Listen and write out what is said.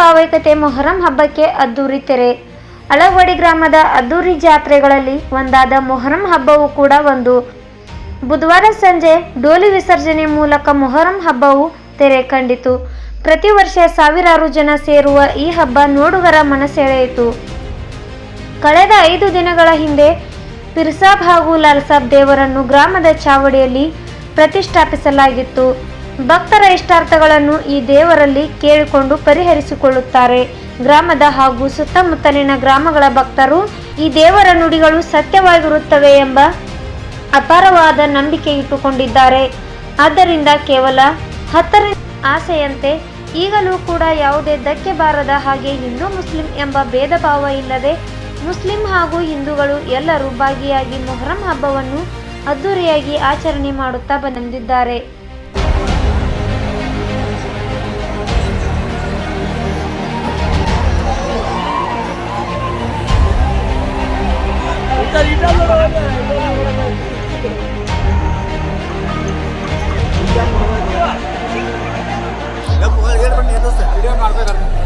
ಭಾವೈಕ್ಯತೆ ಮೊಹರಂ ಹಬ್ಬಕ್ಕೆ ಅದ್ದೂರಿ ತೆರೆ. ಅಳವಡಿ ಗ್ರಾಮದ ಅದ್ದೂರಿ ಜಾತ್ರೆಗಳಲ್ಲಿ ಒಂದಾದ ಮೊಹರಂ ಹಬ್ಬವು ಕೂಡ ಒಂದು. ಬುಧವಾರ ಸಂಜೆ ಡೋಲಿ ವಿಸರ್ಜನೆ ಮೂಲಕ ಮೊಹರಂ ಹಬ್ಬವು ತೆರೆ ಕಂಡಿತು. ಪ್ರತಿ ವರ್ಷ ಸಾವಿರಾರು ಜನ ಸೇರುವ ಈ ಹಬ್ಬ ನೋಡುಗರ ಮನಸೆಳೆಯಿತು. ಕಳೆದ ಐದು ದಿನಗಳ ಹಿಂದೆ ಪಿರ್ಸಾಬ್ ಹಾಗೂ ಲಾಲ್ಸಾಬ್ ದೇವರನ್ನು ಗ್ರಾಮದ ಚಾವಡಿಯಲ್ಲಿ ಪ್ರತಿಷ್ಠಾಪಿಸಲಾಗಿತ್ತು. ಭಕ್ತರ ಇಷ್ಟಾರ್ಥಗಳನ್ನು ಈ ದೇವರಲ್ಲಿ ಕೇಳಿಕೊಂಡು ಪರಿಹರಿಸಿಕೊಳ್ಳುತ್ತಾರೆ. ಗ್ರಾಮದ ಹಾಗೂ ಸುತ್ತಮುತ್ತಲಿನ ಗ್ರಾಮಗಳ ಭಕ್ತರು ಈ ದೇವರ ನುಡಿಗಳು ಸತ್ಯವಾಗಿರುತ್ತವೆ ಎಂಬ ಅಪಾರವಾದ ನಂಬಿಕೆ ಇಟ್ಟುಕೊಂಡಿದ್ದಾರೆ. ಆದ್ದರಿಂದ ಕೇವಲ ಹತ್ತರ ಆಸೆಯಂತೆ ಈಗಲೂ ಕೂಡ ಯಾವುದೇ ಧಕ್ಕೆ ಬಾರದ ಹಾಗೆ ಹಿಂದೂ ಮುಸ್ಲಿಂ ಎಂಬ ಭೇದ ಭಾವ ಇಲ್ಲದೆ ಮುಸ್ಲಿಂ ಹಾಗೂ ಹಿಂದೂಗಳು ಎಲ್ಲರೂ ಭಾಗಿಯಾಗಿ ಮೊಹರಂ ಹಬ್ಬವನ್ನು ಅದ್ದೂರಿಯಾಗಿ ಆಚರಣೆ ಮಾಡುತ್ತಾ ಬಂದಿದ್ದಾರೆ. ಮಾಡ್ತಾ ಇದ್ದಾರೆ